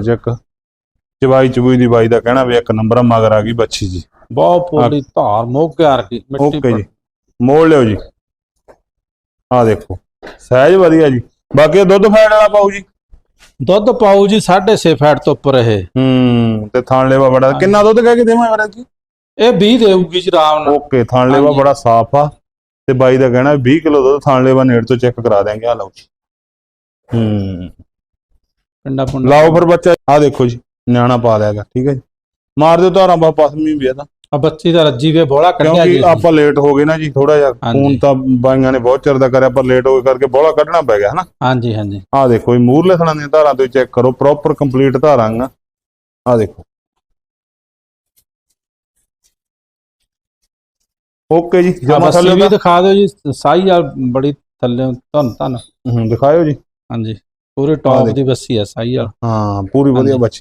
Check ਚਵਾਈ ਚਬੂਈ ਦੀ ਬਾਈ ਦਾ ਕਹਿਣਾ ਵੀ ਇੱਕ ਨੰਬਰ ਮਗਰ ਆ ਗਈ ਬੱਚੀ ਜੀ। ਬਹੁਤ ਪੋਲੀ ਧਾਰ ਮੋਗਿਆਰ ਕੀ ਮਿੱਟੀ ਓਕੇ ਪਰ- ਜੀ। ਮੋੜ ਲਿਓ ਜੀ। ਆ ਦੇਖੋ। ਸਹਿਜ ਵਧੀਆ ਜੀ। ਬਾਕੀ ਦੁੱਧ ਫੈਟ ਵਾਲਾ ਪਾਉ ਜੀ? ਦੁੱਧ ਪਾਉ ਜੀ 6.5 ਫੈਟ ਤੋਂ ਉੱਪਰ ਇਹ। ਹੂੰ ਤੇ ਥਾਣ ਲੇਵਾ ਬੜਾ। ਕਿੰਨਾ ਦੁੱਧ ਕਹਿ ਕੇ ਦੇਵਾਂ ਯਾਰ ਜੀ ਇਹ 20 ਦੇਊਗੀ ਜੀ ਆਰਾਮ ਨਾਲ। ਓਕੇ ਥਾਣ ਲੇਵਾ ਹਾਂਜੀ। ਬੜਾ ਸਾਫ਼ ਆ। ਤੇ ਬਾਈ ਦਾ ਕਹਿਣਾ 20 ਕਿਲੋ ਦੁੱਧ ਥਾਣ ਲੇਵਾ ਨੇੜ ਤੋਂ ਚੈੱਕ ਕਰਾ ਦਿਆਂਗੇ। ਆ ਲਓ ਜੀ। ਹੂੰ। ਪਿੰਡਾ ਪੁੰਡਾ ਲਾਓ ਫਿਰ ਬੱਚਾ ਆ ਦੇਖੋ ਜੀ ਨਿਆਣਾ ਪਾ ਲਿਆਗਾ ਠੀਕ ਹੈ ਜੀ। ਮਾਰ ਦਿਓ ਧਾਰਾਂ ਬਾ ਪਸਮੀ ਵੀ ਆ ਤਾਂ। ਆ ਬੱਚੀ ਦਾ ਰੱਜੀ ਵੇ ਬੋਲਾ ਕੱਢਿਆ ਕਿਉਂਕਿ ਜੀ ਅਸੀਂ। ਆਪਾਂ ਲੇਟ ਹੋ ਗਏ ਨਾ ਜੀ ਥੋੜਾ ਜਿਹਾ। ਫੋਨ ਤਾਂ ਬਾਈਆਂ ਨੇ ਬਹੁਤ ਚਿਰ ਦਾ ਕਰਿਆ ਪਰ ਲੇਟ ਹੋ ਗਏ ਕਰਕੇ ਬੋਲਾ ਕੱਢਣਾ ਪੈ ਗਿਆ ਹਨਾ। ਹਾਂਜੀ ਹਾਂਜੀ। ਆ ਦੇਖੋ ਜੀ ਮੂਰਲੇ ਥਣਾਂ ਦੀਆਂ ਧਾਰਾਂ ਤੁਸੀਂ ਚੈੱਕ ਕਰੋ ਪ੍ਰੋਪਰ ਕੰਪਲੀਟ ਧਾਰਾਂ ਆ ਆ ਦੇਖੋ। ਓਕੇ ਜੀ ਜਮਾ ਥੱਲੇ ਵੀ ਦਾ ਦਿਖਾ ਦਿਓ ਜੀ ਸਾਈ ਆ ਬੜੀ ਥੱਲੇ ਧੰਨ ਧੰਨ। ਹੂੰ, ਦਿਖਾਇਓ ਜੀ। ਹਾਂਜੀ। ਪੂਰੇ ਟੌਪ। ਦੀ ਬੱਸੀ ਆ ਸਾਈ ਆ ਹਾਂ ਪੂਰੀ ਵਧੀਆ। ਬੱਚੀ